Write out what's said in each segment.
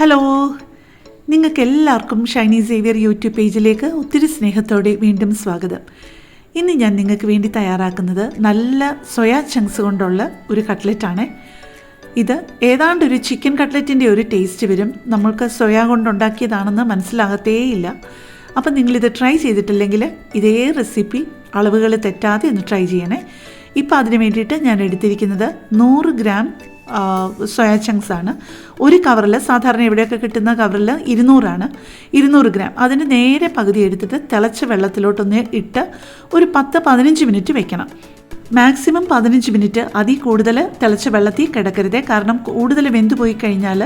Hello. നിങ്ങൾക്ക് എല്ലാവർക്കും Shiny Xavier YouTube പേജിലേക്ക് ഒത്തിരി സ്നേഹത്തോടെ വീണ്ടും സ്വാഗതം. ഇന്ന് ഞാൻ നിങ്ങൾക്ക് വേണ്ടി തയ്യാറാക്കുന്നത് നല്ല സോയാ ചങ്ക്സ് കൊണ്ടുള്ള ഒരു കട്ട്ലറ്റാണ്. ഇത് ഏതാണ്ട് ഒരു ചിക്കൻ കട്ട്ലറ്റിന്റെ ഒരു ടേസ്റ്റ് വരും. നമ്മൾക്ക് സോയ കൊണ്ടുണ്ടാക്കിയതാണെന്ന് മനസ്സിലാകത്തേയില്ല. അപ്പം നിങ്ങളിത് ട്രൈ ചെയ്തിട്ടില്ലെങ്കിൽ ഇതേ റെസിപ്പി അളവുകൾ തെറ്റാതെ ഒന്ന് ട്രൈ ചെയ്യണേ. ഇപ്പം അതിന് വേണ്ടിയിട്ട് ഞാൻ എടുത്തിരിക്കുന്നത് നൂറ് ഗ്രാം സോയാ ചങ്ക്സ് ആണ്. ഒരു കവറിൽ സാധാരണ എവിടെയൊക്കെ കിട്ടുന്ന കവറിൽ ഇരുന്നൂറാണ്. ഇരുന്നൂറ് ഗ്രാം അതിന് നേരെ പകുതി എടുത്തിട്ട് തിളച്ച വെള്ളത്തിലോട്ടൊന്ന് ഇട്ട് ഒരു പത്ത് പതിനഞ്ച് മിനിറ്റ് വെക്കണം. മാക്സിമം പതിനഞ്ച് മിനിറ്റ് അതിൽ കൂടുതൽ തിളച്ച വെള്ളത്തിൽ കിടക്കരുത്. കാരണം കൂടുതൽ വെന്തുപോയി കഴിഞ്ഞാൽ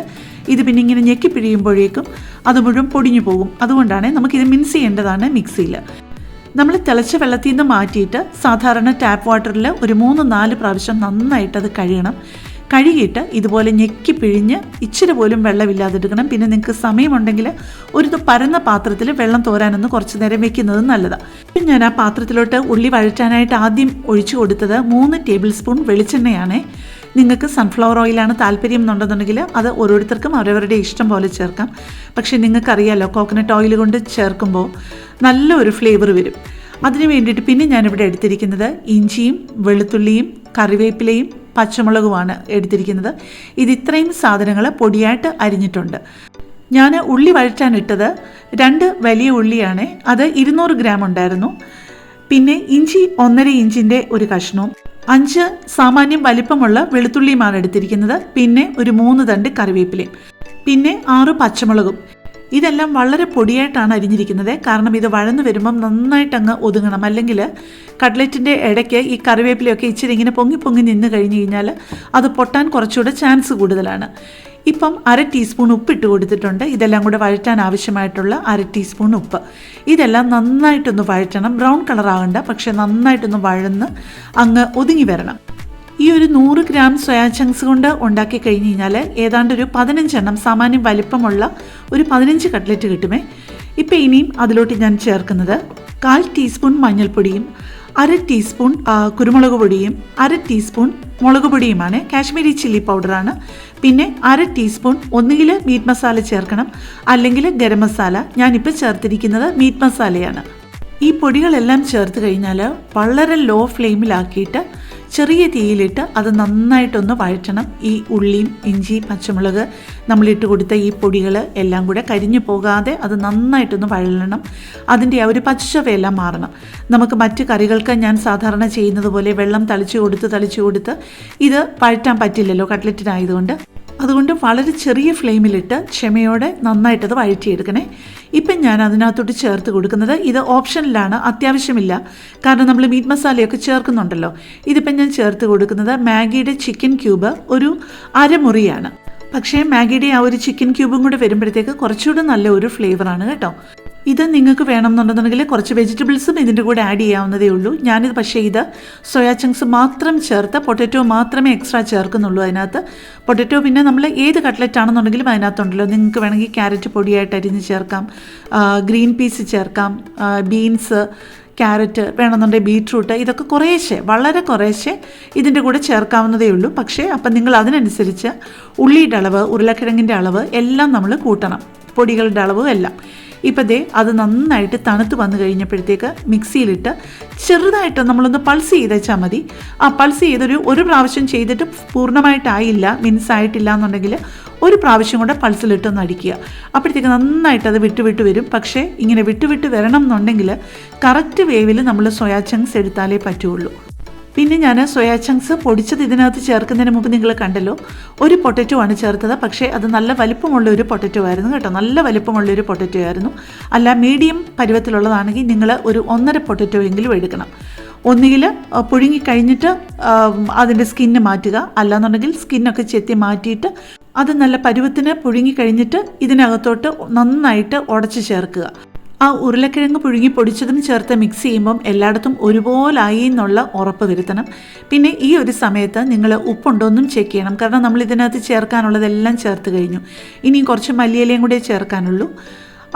ഇത് പിന്നെ ഇങ്ങനെ ഞെക്കി പിഴിയുമ്പോഴേക്കും അത് മുഴുവൻ പൊടിഞ്ഞു പോകും. അതുകൊണ്ടാണ് നമുക്കിത് മിൻസ് ചെയ്യേണ്ടതാണ് മിക്സിയിൽ നമ്മൾ തിളച്ച വെള്ളത്തിൽ നിന്ന് മാറ്റിയിട്ട് സാധാരണ ടാപ്പ് വാട്ടറിൽ ഒരു മൂന്ന് നാല് പ്രാവശ്യം നന്നായിട്ട് അത് കഴുകണം. കഴുകിയിട്ട് ഇതുപോലെ ഞെക്കി പിഴിഞ്ഞ് ഇച്ചിരി പോലും വെള്ളമില്ലാതെടുക്കണം. പിന്നെ നിങ്ങൾക്ക് സമയമുണ്ടെങ്കിൽ ഒരു പരന്ന പാത്രത്തിൽ വെള്ളം തോരാനൊന്ന് കുറച്ച് നേരം വെക്കുന്നത് നല്ലതാണ് പിന്നെ ഞാൻ ആ പാത്രത്തിലോട്ട് ഉള്ളി വഴറ്റാനായിട്ട് ആദ്യം ഒഴിച്ചു കൊടുത്തത് മൂന്ന് ടേബിൾ സ്പൂൺ വെളിച്ചെണ്ണയാണ്. നിങ്ങൾക്ക് സൺഫ്ലവർ ഓയിലാണ് താല്പര്യം എന്നുണ്ടെന്നുണ്ടെങ്കിൽ അത് ഓരോരുത്തർക്കും അവരവരുടെ ഇഷ്ടം പോലെ ചേർക്കാം. പക്ഷേ നിങ്ങൾക്കറിയാലോ കോക്കനട്ട് ഓയിൽ കൊണ്ട് ചേർക്കുമ്പോൾ നല്ലൊരു ഫ്ലേവർ വരും. അതിന് വേണ്ടിയിട്ട് പിന്നെ ഞാനിവിടെ എടുത്തിരിക്കുന്നത് ഇഞ്ചിയും വെളുത്തുള്ളിയും കറിവേപ്പിലയും പച്ചമുളകുമാണ് എടുത്തിരിക്കുന്നത്. ഇത് ഇത്രയും സാധനങ്ങൾ പൊടിയായിട്ട് അരിഞ്ഞിട്ടുണ്ട്. ഞാൻ ഉള്ളി വഴറ്റാനിട്ടത് രണ്ട് വലിയ ഉള്ളിയാണ്. അത് ഇരുന്നൂറ് ഗ്രാം ഉണ്ടായിരുന്നു. പിന്നെ ഇഞ്ചി ഒന്നര ഇഞ്ചിന്റെ ഒരു കഷ്ണവും അഞ്ച് സാമാന്യം വലിപ്പമുള്ള വെളുത്തുള്ളിയുമാണ് എടുത്തിരിക്കുന്നത്. പിന്നെ ഒരു മൂന്ന് തണ്ട് കറിവേപ്പിലയും പിന്നെ ആറ് പച്ചമുളകും. ഇതെല്ലാം വളരെ പൊടിയായിട്ടാണ് അരിഞ്ഞിരിക്കുന്നത്. കാരണം ഇത് വഴന്ന് വരുമ്പം നന്നായിട്ട് അങ്ങ് ഒതുങ്ങണം. അല്ലെങ്കിൽ കട്ട്ലറ്റിന്റെ ഇടയ്ക്ക് ഈ കറിവേപ്പിലയൊക്കെ ഇച്ചിരി ഇങ്ങനെ പൊങ്ങി പൊങ്ങി നിന്ന് കഴിഞ്ഞ് കഴിഞ്ഞാൽ അത് പൊട്ടാൻ കുറച്ചുകൂടെ ചാൻസ് കൂടുതലാണ്. ഇപ്പം അര ടീസ്പൂൺ ഉപ്പ് ഇട്ട് കൊടുത്തിട്ടുണ്ട്. ഇതെല്ലാം കൂടെ വഴറ്റാൻ ആവശ്യമായിട്ടുള്ള അര ടീസ്പൂൺ ഉപ്പ്. ഇതെല്ലാം നന്നായിട്ടൊന്ന് വഴറ്റണം. ബ്രൗൺ പക്ഷേ പക്ഷെ നന്നായിട്ടൊന്ന് വഴന്ന് അങ്ങ് ഒതുങ്ങി വരണം. ഈ ഒരു നൂറ് ഗ്രാം സോയാ ചങ്ക്സ് കൊണ്ട് ഉണ്ടാക്കി കഴിഞ്ഞ് കഴിഞ്ഞാൽ ഏതാണ്ട് ഒരു പതിനഞ്ചെണ്ണം സാമാന്യം വലിപ്പമുള്ള ഒരു പതിനഞ്ച് കട്ട്ലറ്റ് കിട്ടുമേ. ഇപ്പം ഇനിയും അതിലോട്ട് ഞാൻ ചേർക്കുന്നത് കാൽ ടീസ്പൂൺ മഞ്ഞൾപ്പൊടിയും അര ടീസ്പൂൺ കുരുമുളക് പൊടിയും അര ടീസ്പൂൺ മുളക് പൊടിയുമാണ്. കാശ്മീരി ചില്ലി പൗഡറാണ്. പിന്നെ അര ടീസ്പൂൺ ഒന്നുകിൽ മീറ്റ് മസാല ചേർക്കണം അല്ലെങ്കിൽ ഗരം മസാല. ഞാനിപ്പോൾ ചേർത്തിരിക്കുന്നത് മീറ്റ് മസാലയാണ്. ഈ പൊടികളെല്ലാം ചേർത്ത് കഴിഞ്ഞാൽ വളരെ ലോ ഫ്ലെയിമിലാക്കിയിട്ട് ചെറിയ തീയിലിട്ട് അത് നന്നായിട്ടൊന്ന് വഴറ്റണം. ഈ ഉള്ളിയും ഇഞ്ചി പച്ചമുളക് നമ്മളിട്ട് കൊടുത്ത ഈ പൊടികൾ എല്ലാം കൂടെ കരിഞ്ഞു പോകാതെ അത് നന്നായിട്ടൊന്ന് വഴലണം അതിന്റെ ആ ഒരു പച്ചവയെല്ലാം മാറണം. നമുക്ക് മറ്റ് കറികൾക്ക് ഞാൻ സാധാരണ ചെയ്യുന്നത് പോലെ വെള്ളം തളിച്ചു കൊടുത്ത് തളിച്ചു കൊടുത്ത് ഇത് വഴറ്റാൻ പറ്റില്ലല്ലോ കട്ട്ലറ്റിനായതുകൊണ്ട്. അതുകൊണ്ട് വളരെ ചെറിയ ഫ്ലെയിമിലിട്ട് ക്ഷമയോടെ നന്നായിട്ടത് വഴറ്റിയെടുക്കണേ. ഇപ്പം ഞാൻ അതിനകത്തോട്ട് ചേർത്ത് കൊടുക്കുന്നത് ഇത് ഓപ്ഷനിലാണ് അത്യാവശ്യമില്ല. കാരണം നമ്മൾ മീറ്റ് മസാലയൊക്കെ ചേർക്കുന്നുണ്ടല്ലോ. ഇതിപ്പം ഞാൻ ചേർത്ത് കൊടുക്കുന്നത് മാഗിയുടെ ചിക്കൻ ക്യൂബ് ഒരു അരമുറിയാണ്. പക്ഷേ മാഗിയുടെ ആ ഒരു ചിക്കൻ ക്യൂബും കൂടെ വരുമ്പോഴത്തേക്ക് കുറച്ചുകൂടെ നല്ല ഒരു ഫ്ലേവറാണ് കേട്ടോ. ഇത് നിങ്ങൾക്ക് വേണമെന്നുണ്ടെന്നുണ്ടെങ്കിൽ കുറച്ച് വെജിറ്റബിൾസും ഇതിന്റെ കൂടെ ആഡ് ചെയ്യാവുന്നതേ ഉള്ളൂ. ഞാനിത് പക്ഷേ ഇത് സോയാ ചങ്ക്സ് മാത്രം ചേർത്ത് പൊട്ടറ്റോ മാത്രമേ എക്സ്ട്രാ ചേർക്കുന്നുള്ളൂ അതിനകത്ത്. പൊട്ടറ്റോ പിന്നെ നമ്മൾ ഏത് കട്ട്ലറ്റ് ആണെന്നുണ്ടെങ്കിലും അതിനകത്തുണ്ടല്ലോ. നിങ്ങൾക്ക് വേണമെങ്കിൽ ക്യാരറ്റ് പൊടിയായിട്ട് അരിഞ്ഞ് ചേർക്കാം. ഗ്രീൻ പീസ് ചേർക്കാം. ബീൻസ് ക്യാരറ്റ് വേണമെന്നുണ്ടെങ്കിൽ ബീട്രൂട്ട് ഇതൊക്കെ കുറേശ്ശെ വളരെ കുറേശ്ശെ ഇതിന്റെ കൂടെ ചേർക്കാവുന്നതേ ഉള്ളൂ. പക്ഷേ അപ്പം നിങ്ങൾ അതിനനുസരിച്ച് ഉള്ളിയുടെ അളവ് ഉരുളക്കിഴങ്ങിന്റെ അളവ് എല്ലാം നമ്മൾ കൂട്ടണം. പൊടികളുടെ അളവും എല്ലാം. ഇപ്പം ദേ അത് നന്നായിട്ട് തണുത്ത് വന്നു കഴിഞ്ഞപ്പോഴത്തേക്ക് മിക്സിയിലിട്ട് ചെറുതായിട്ട് നമ്മളൊന്ന് പൾസ് ചെയ്തേച്ചാൽ മതി. ആ പൾസ് ചെയ്തൊരു ഒരു പ്രാവശ്യം ചെയ്തിട്ട് പൂർണമായിട്ടായില്ല മിൻസ് ആയിട്ടില്ല എന്നുണ്ടെങ്കിൽ ഒരു പ്രാവശ്യം കൂടെ പൾസിലിട്ടൊന്ന് അടിക്കുക. അപ്പോഴത്തേക്ക് നന്നായിട്ട് അത് വിട്ട് വിട്ട് വരും. പക്ഷേ ഇങ്ങനെ വിട്ട് വിട്ട് വരണം എന്നുണ്ടെങ്കിൽ കറക്റ്റ് വേവിൽ നമ്മൾ സോയാ ചങ്ക്സ് എടുത്താലേ പറ്റുള്ളൂ. പിന്നെ ഞാൻ സോയാ ചങ്ക്സ് പൊടിച്ചത് ഇതിനകത്ത് ചേർക്കുന്നതിന് മുമ്പ് നിങ്ങൾ കണ്ടല്ലോ. ഒരു പൊട്ടറ്റോ ആണ് ചേർത്തത് പക്ഷേ അത് നല്ല വലിപ്പമുള്ള ഒരു പൊട്ടറ്റോ ആയിരുന്നു കേട്ടോ. നല്ല വലിപ്പമുള്ള ഒരു പൊട്ടറ്റോ ആയിരുന്നു. അല്ല മീഡിയം പരുവത്തിലുള്ളതാണെങ്കിൽ നിങ്ങൾ ഒരു ഒന്നര പൊട്ടറ്റോ എങ്കിലും എടുക്കണം. ഒന്നുകിൽ പുഴുങ്ങി കഴിഞ്ഞിട്ട് അതിന്റെ സ്കിന്ന് മാറ്റുക. അല്ലാന്നുണ്ടെങ്കിൽ സ്കിന്നൊക്കെ ചെത്തി മാറ്റിയിട്ട് അത് നല്ല പരുവത്തിന് പുഴുങ്ങി കഴിഞ്ഞിട്ട് ഇതിനകത്തോട്ട് നന്നായിട്ട് ഉടച്ച് ചേർക്കുക. ആ ഉരുളക്കിഴങ്ങ് പുഴുങ്ങി പൊടിച്ചതും ചേർത്ത് മിക്സ് ചെയ്യുമ്പം എല്ലായിടത്തും ഒരുപോലായി എന്നുള്ള ഉറപ്പ് വരുത്തണം. പിന്നെ ഈ ഒരു സമയത്ത് നിങ്ങൾ ഉപ്പുണ്ടോന്നും ചെക്ക് ചെയ്യണം. കാരണം നമ്മൾ ഇതിനകത്ത് ചേർക്കാനുള്ളതെല്ലാം ചേർത്ത് കഴിഞ്ഞു. ഇനി കുറച്ച് മല്ലിയിലയും കൂടെ ചേർക്കാനുള്ളൂ.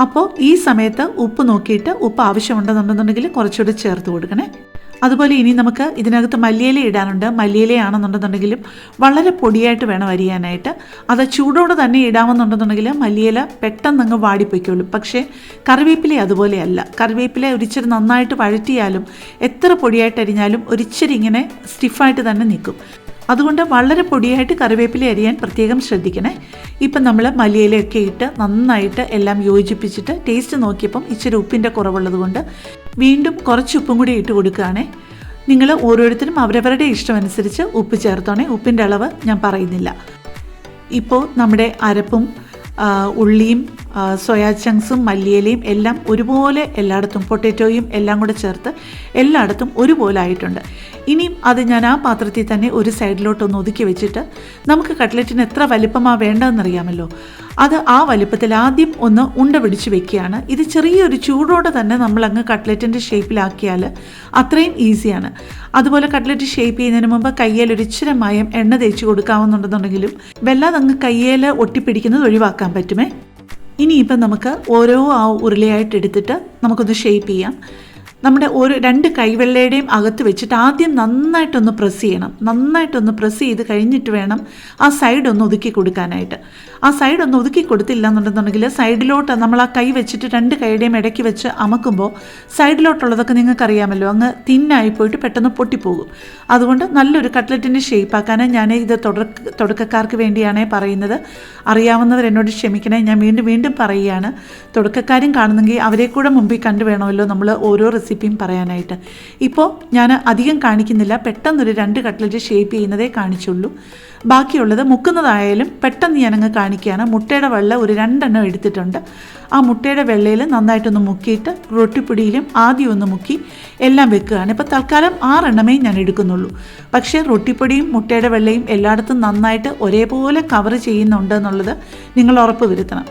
അപ്പോൾ ഈ സമയത്ത് ഉപ്പ് നോക്കിയിട്ട് ഉപ്പ് ആവശ്യമുണ്ടെന്നുണ്ടെന്നുണ്ടെങ്കിൽ കുറച്ചുകൂടി ചേർത്ത് കൊടുക്കണേ. അതുപോലെ ഇനി നമുക്ക് ഇതിനകത്ത് മല്ലിയില ഇടാനുണ്ട്. മല്ലിയിലയാണെന്നുണ്ടെന്നുണ്ടെങ്കിലും വളരെ പൊടിയായിട്ട് വേണം അരിയാനായിട്ട്. അത് ചൂടോടെ തന്നെ ഇടാമെന്നുണ്ടെന്നുണ്ടെങ്കിൽ മല്ലിയില പെട്ടെന്ന് അങ്ങ് വാടിപ്പോയിക്കോളും. പക്ഷേ കറിവേപ്പില അതുപോലെയല്ല. കറിവേപ്പില ഒരിച്ചിരി നന്നായിട്ട് വഴറ്റിയാലും എത്ര പൊടിയായിട്ട് അരിഞ്ഞാലും ഒരിച്ചിരി ഇങ്ങനെ സ്റ്റിഫായിട്ട് തന്നെ നിൽക്കും. അതുകൊണ്ട് വളരെ പൊടിയായിട്ട് കറിവേപ്പില അരിയാൻ പ്രത്യേകം ശ്രദ്ധിക്കണേ. ഇപ്പം നമ്മൾ മല്ലിയിലയൊക്കെ ഇട്ട് നന്നായിട്ട് എല്ലാം യോജിപ്പിച്ചിട്ട് ടേസ്റ്റ് നോക്കിയപ്പം ഇച്ചിരി ഉപ്പിന്റെ കുറവുള്ളത് കൊണ്ട് വീണ്ടും കുറച്ച് ഉപ്പും കൂടി ഇട്ട് കൊടുക്കുകയാണേ. നിങ്ങൾ ഓരോരുത്തരും അവരവരുടെ ഇഷ്ടമനുസരിച്ച് ഉപ്പ് ചേർത്തോണേ. ഉപ്പിന്റെ അളവ് ഞാൻ പറയുന്നില്ല. ഇപ്പോൾ നമ്മുടെ അരപ്പും ഉള്ളിയും സോയാ ചങ്ക്സും മല്ലിയിലയും എല്ലാം ഒരുപോലെ എല്ലായിടത്തും പൊട്ടറ്റോയും എല്ലാം കൂടെ ചേർത്ത് എല്ലായിടത്തും ഒരുപോലെ ആയിട്ടുണ്ട്. ഇനിയും അത് ഞാൻ ആ പാത്രത്തിൽ തന്നെ ഒരു സൈഡിലോട്ടൊന്ന് ഒതുക്കി വെച്ചിട്ട് നമുക്ക് കട്ട്ലറ്റിന് എത്ര വലിപ്പമാണ് വേണ്ടതെന്നറിയാമല്ലോ. അത് ആ വലിപ്പത്തിൽ ആദ്യം ഒന്ന് ഉണ്ട പിടിച്ച് വെക്കുകയാണ്. ഇത് ചെറിയൊരു ചൂടോടെ തന്നെ നമ്മൾ അങ്ങ് കട്ട്ലറ്റിന്റെ ഷേപ്പിലാക്കിയാൽ അത്രയും ഈസിയാണ്. അതുപോലെ കട്ട്ലറ്റ് ഷേപ്പ് ചെയ്യുന്നതിന് മുമ്പ് കയ്യിൽ ഒരു ഇച്ചിരി മയം എണ്ണ തേച്ച് കൊടുക്കാവുന്നുണ്ടെന്നുണ്ടെങ്കിലും വല്ലാതെ അങ്ങ് കയ്യിൽ ഒട്ടിപ്പിടിക്കുന്നത് ഒഴിവാക്കാൻ പറ്റുമേ? ഇനിയിപ്പം നമുക്ക് ഓരോ ആ ഉരുളയായിട്ട് എടുത്തിട്ട് നമുക്കൊന്ന് ഷേപ്പ് ചെയ്യാം. നമ്മുടെ ഒരു രണ്ട് കൈവെള്ളയുടെയും അകത്ത് വെച്ചിട്ട് ആദ്യം നന്നായിട്ടൊന്ന് പ്രസ് ചെയ്യണം. നന്നായിട്ടൊന്ന് പ്രസ് ചെയ്ത് കഴിഞ്ഞിട്ട് വേണം ആ സൈഡ് ഒന്ന് ഒതുക്കി കൊടുക്കാനായിട്ട്. ആ സൈഡ് ഒന്ന് ഒതുക്കി കൊടുത്തില്ല എന്നുണ്ടെന്നുണ്ടെങ്കിൽ സൈഡിലോട്ട് നമ്മൾ ആ കൈ വെച്ചിട്ട് രണ്ട് കൈയുടെയും ഇടയ്ക്ക് വെച്ച് അമക്കുമ്പോൾ സൈഡിലോട്ടുള്ളതൊക്കെ നിങ്ങൾക്കറിയാമല്ലോ അങ്ങ് തിന്നായി പോയിട്ട് പെട്ടെന്ന് പൊട്ടിപ്പോകും. അതുകൊണ്ട് നല്ലൊരു കട്ട്ലറ്റിന്റെ ഷേപ്പാക്കാൻ ഞാൻ ഇത് തുടക്ക തുടക്കക്കാർക്ക് വേണ്ടിയാണേ പറയുന്നത്. അറിയാവുന്നവർ എന്നോട് ക്ഷമിക്കണേ. ഞാൻ വീണ്ടും വീണ്ടും പറയുകയാണ്. തുടക്കക്കാരും കാണുന്നെങ്കിൽ അവരെ കൂടെ മുമ്പിൽ കണ്ടു വേണമല്ലോ നമ്മൾ ഓരോ റെസിപ്പിയും പറയാനായിട്ട്. ഇപ്പോൾ ഞാൻ അധികം കാണിക്കുന്നില്ല. പെട്ടെന്നൊരു രണ്ട് കട്ട്ലറ്റ് ഷേപ്പ് ചെയ്യുന്നതേ കാണിച്ചുള്ളൂ. ബാക്കിയുള്ളത് മുക്കുന്നതായാലും പെട്ടെന്ന് ഞാനങ്ങ് കാണിക്കുകയാണ്. മുട്ടയുടെ വെള്ള ഒരു രണ്ടെണ്ണം എടുത്തിട്ടുണ്ട്. ആ മുട്ടയുടെ വെള്ളയിൽ നന്നായിട്ടൊന്ന് മുക്കിയിട്ട് റൊട്ടിപ്പൊടിയിലും ആദ്യം ഒന്ന് മുക്കി എല്ലാം വെക്കുകയാണ്. ഇപ്പോൾ തൽക്കാലം ആറെണ്ണമേ ഞാൻ എടുക്കുന്നുള്ളൂ. പക്ഷേ റൊട്ടിപ്പൊടിയും മുട്ടയുടെ വെള്ളയും എല്ലായിടത്തും നന്നായിട്ട് ഒരേപോലെ കവർ ചെയ്യുന്നുണ്ട് എന്നുള്ളത് നിങ്ങൾ ഉറപ്പ് വരുത്തണം.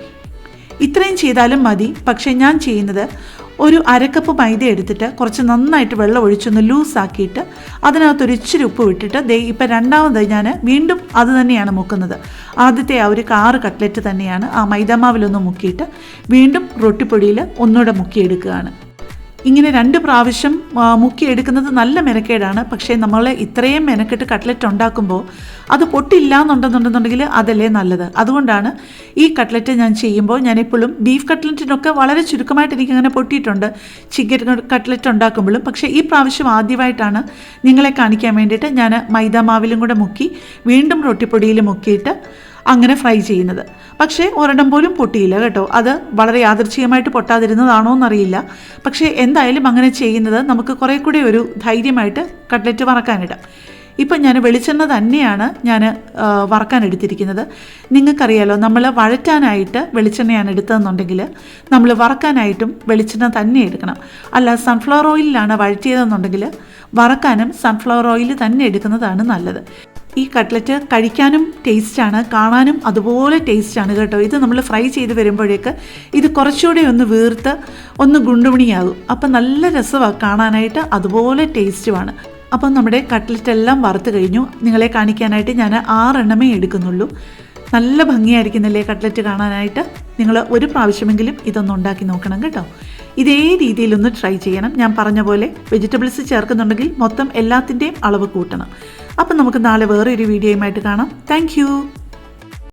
ഇത്രയും ചെയ്താലും മതി. പക്ഷേ ഞാൻ ചെയ്യുന്നത് ഒരു അരക്കപ്പ് മൈദ എടുത്തിട്ട് കുറച്ച് നന്നായിട്ട് വെള്ളം ഒഴിച്ചൊന്ന് ലൂസാക്കിയിട്ട് അതിനകത്ത് ഒരു ഇച്ചിരി ഉപ്പ് വിട്ടിട്ട് ദേ ഇപ്പം രണ്ടാമത് ഞാൻ വീണ്ടും അത് തന്നെയാണ് മുക്കുന്നത്. ആദ്യത്തെ ആ ഒരു കാറ് കട്ട്ലറ്റ് തന്നെയാണ് ആ മൈദാമാവിലൊന്ന് മുക്കിയിട്ട് വീണ്ടും റൊട്ടിപ്പൊടിയിൽ ഒന്നുകൂടെ മുക്കിയെടുക്കുകയാണ്. ഇങ്ങനെ രണ്ട് പ്രാവശ്യം മുക്കി എടുക്കുന്നത് നല്ല മെനക്കേടാണ്. പക്ഷേ നമ്മൾ ഇത്രയും മെനക്കെട്ട് കട്ട്ലറ്റ് ഉണ്ടാക്കുമ്പോൾ അത് പൊട്ടില്ല എന്നുണ്ടെന്നുണ്ടെന്നുണ്ടെങ്കിൽ അതല്ലേ നല്ലത്. അതുകൊണ്ടാണ് ഈ കട്ട്ലറ്റ് ഞാൻ ചെയ്യുമ്പോൾ ഞാൻ എപ്പോഴും ബീഫ് കട്ട്ലറ്റിനൊക്കെ വളരെ ചുരുക്കമായിട്ട് എനിക്ക് അങ്ങനെ പൊട്ടിയിട്ടുണ്ട്. ചിക്കൻ കട്ട്ലറ്റ് ഉണ്ടാക്കുമ്പോഴും. പക്ഷേ ഈ പ്രാവശ്യം ആദ്യമായിട്ടാണ് നിങ്ങളെ കാണിക്കാൻ വേണ്ടിയിട്ട് ഞാൻ മൈദ മാവിലും കൂടെ മുക്കി വീണ്ടും റൊട്ടിപ്പൊടിയിൽ മുക്കിയിട്ട് അങ്ങനെ ഫ്രൈ ചെയ്യുന്നത്. പക്ഷേ ഒരെണ്ണം പോലും പൊട്ടിയില്ല കേട്ടോ. അത് വളരെ യാദൃച്ഛികമായിട്ട് പൊട്ടാതിരുന്നതാണോ എന്നറിയില്ല. പക്ഷേ എന്തായാലും അങ്ങനെ ചെയ്യുന്നത് നമുക്ക് കുറേ കൂടി ഒരു ധൈര്യമായിട്ട് കട്ട്ലറ്റ് വറക്കാനിടാം. ഇപ്പം ഞാൻ വെളിച്ചെണ്ണ തന്നെയാണ് ഞാൻ വറക്കാൻ എടുത്തിരിക്കുന്നത്. നിങ്ങൾക്കറിയാലോ നമ്മൾ വഴറ്റാനായിട്ട് വെളിച്ചെണ്ണയാണ് എടുത്തതെന്നുണ്ടെങ്കിൽ നമ്മൾ വറക്കാനായിട്ടും വെളിച്ചെണ്ണ തന്നെ എടുക്കണം. അല്ല സൺഫ്ലവർ ഓയിലിലാണ് വഴറ്റിയതെന്നുണ്ടെങ്കിൽ വറക്കാനും സൺഫ്ലവർ ഓയിൽ തന്നെ എടുക്കുന്നതാണ് നല്ലത്. ഈ കട്ട്ലറ്റ് കഴിക്കാനും ടേസ്റ്റാണ് കാണാനും അതുപോലെ ടേസ്റ്റാണ് കേട്ടോ. ഇത് നമ്മൾ ഫ്രൈ ചെയ്ത് വരുമ്പോഴേക്ക് ഇത് കുറച്ചുകൂടെ ഒന്ന് വീർത്ത് ഒന്ന് ഗുണ്ടുമണിയാകും. അപ്പം നല്ല രസമാണ് കാണാനായിട്ട് അതുപോലെ ടേസ്റ്റുമാണ്. അപ്പം നമ്മുടെ കട്ട്ലറ്റ് എല്ലാം വറുത്ത് കഴിഞ്ഞു. നിങ്ങളെ കാണിക്കാനായിട്ട് ഞാൻ ആറെണ്ണമേ എടുക്കുന്നുള്ളൂ. നല്ല ഭംഗിയായിരിക്കുന്നില്ലേ കട്ട്ലറ്റ് കാണാനായിട്ട്? നിങ്ങൾ ഒരു പ്രാവശ്യമെങ്കിലും ഇതൊന്ന് ഉണ്ടാക്കി നോക്കണം കേട്ടോ. ഇതേ രീതിയിലൊന്ന് ട്രൈ ചെയ്യണം. ഞാൻ പറഞ്ഞ പോലെ വെജിറ്റബിൾസ് ചേർക്കുന്നുണ്ടെങ്കിൽ മൊത്തം എല്ലാത്തിന്റെയും അളവ് കൂട്ടണം. അപ്പം നമുക്ക് നാളെ വേറെ ഒരു വീഡിയോയുമായിട്ട് കാണാം. താങ്ക്